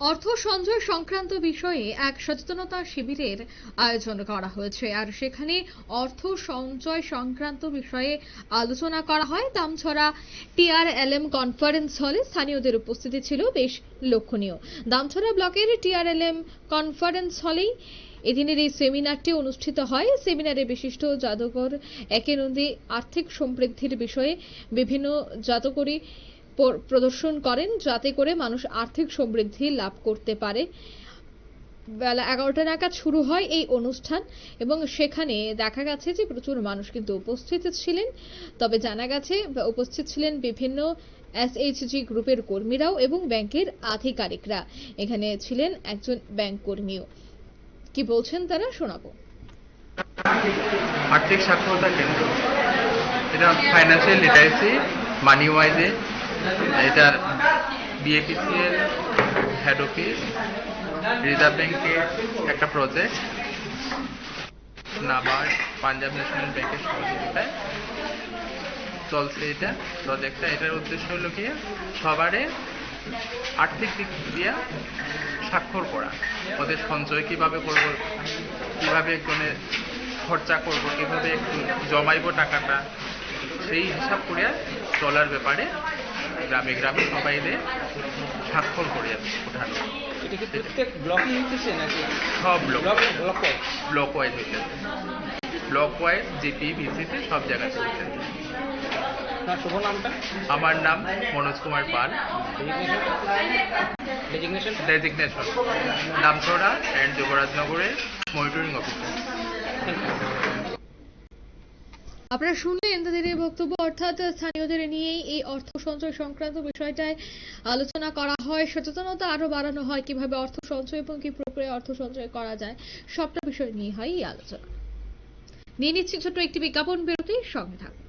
অর্থ সঞ্চয় সংক্রান্ত বিষয়ে এক সচেতনতা শিবিরের আয়োজন করা হয়েছে। আর সেখানে অর্থ সঞ্চয় সংক্রান্ত বিষয়ে আলোচনা করা হয়। দামছড়া টিআরএলএম কনফারেন্স হলে স্থানীয়দের উপস্থিতি ছিল বেশ লক্ষণীয়। দামছড়া ব্লকের টিআরএলএম কনফারেন্স হলেই এদিনের এই সেমিনারটি অনুষ্ঠিত হয়। সেমিনারে বিশিষ্ট জাদুঘর একে নদী আর্থিক সমৃদ্ধির বিষয়ে বিভিন্ন জাদুকরী প্রদর্শন করেন, যাতে করে মানুষ আর্থিক সমৃদ্ধি লাভ করতে পারে। বেলা এগারোটা নাগাদ শুরু হয় এই অনুষ্ঠান এবং সেখানে দেখা গেছে যে প্রচুর মানুষ কিন্তু উপস্থিত ছিলেন। তবে জানা গেছে, উপস্থিত ছিলেন বিভিন্ন এসএইচজি গ্রুপের কর্মীরাও এবং ব্যাংকের আধিকারিকরা। এখানে ছিলেন একজন ব্যাংক কর্মীও। কি বলছেন তারা, শোনাবো। আর্থিক সাক্ষরতা কেন্দ্র। এটা ফাইন্যান্সিয়াল লিটারেসি মানি ওয়াইজে এটার বিএপিসিএল হেড অফিস রিজার্ভ ব্যাংকের একটা প্রজেক্ট নাবার্ড পাঞ্জাব ন্যাশনাল ব্যাংকের সহযোগিতায় চলছে এটা প্রজেক্টটা এটার উদ্দেশ্য হলো কি? সবারে আর্থিক দিক দিয়ে স্বাক্ষর করা। ওদের সঞ্চয় কীভাবে করব, কীভাবে একজনের খরচা করব, কীভাবে একটু জমাইব টাকাটা, সেই হিসাব করে চলার ব্যাপারে গ্রামে গ্রামে সবাইরে স্বাক্ষর করে ওঠানো। এটা কি প্রত্যেক ব্লকে হইতেছে নাকি? সব block. Block block wise? Block wise হইতে ব্লক ওয়াইজ জিপি ভিসিতে সব জায়গাতে হইতে আপনার শুভ নামটা? আমার নাম Manoj Kumar Pal. Designation designation Namchhara and যুবরাজনগরের monitoring officer আপনারা শুনলেন তাদের এই বক্তব্য, অর্থাৎ স্থানীয়দের নিয়েই এই অর্থ সঞ্চয় সংক্রান্ত বিষয়টায় আলোচনা করা হয়। সচেতনতা আরও বাড়ানো হয়, কীভাবে অর্থ সঞ্চয় এবং কি প্রক্রিয়া অর্থ সঞ্চয় করা যায়, সবটা বিষয় নিয়ে হয় এই আলোচনা। নিয়ে নিচ্ছি ছোট্ট একটি বিজ্ঞাপন বিরতি সঙ্গে থাকুন।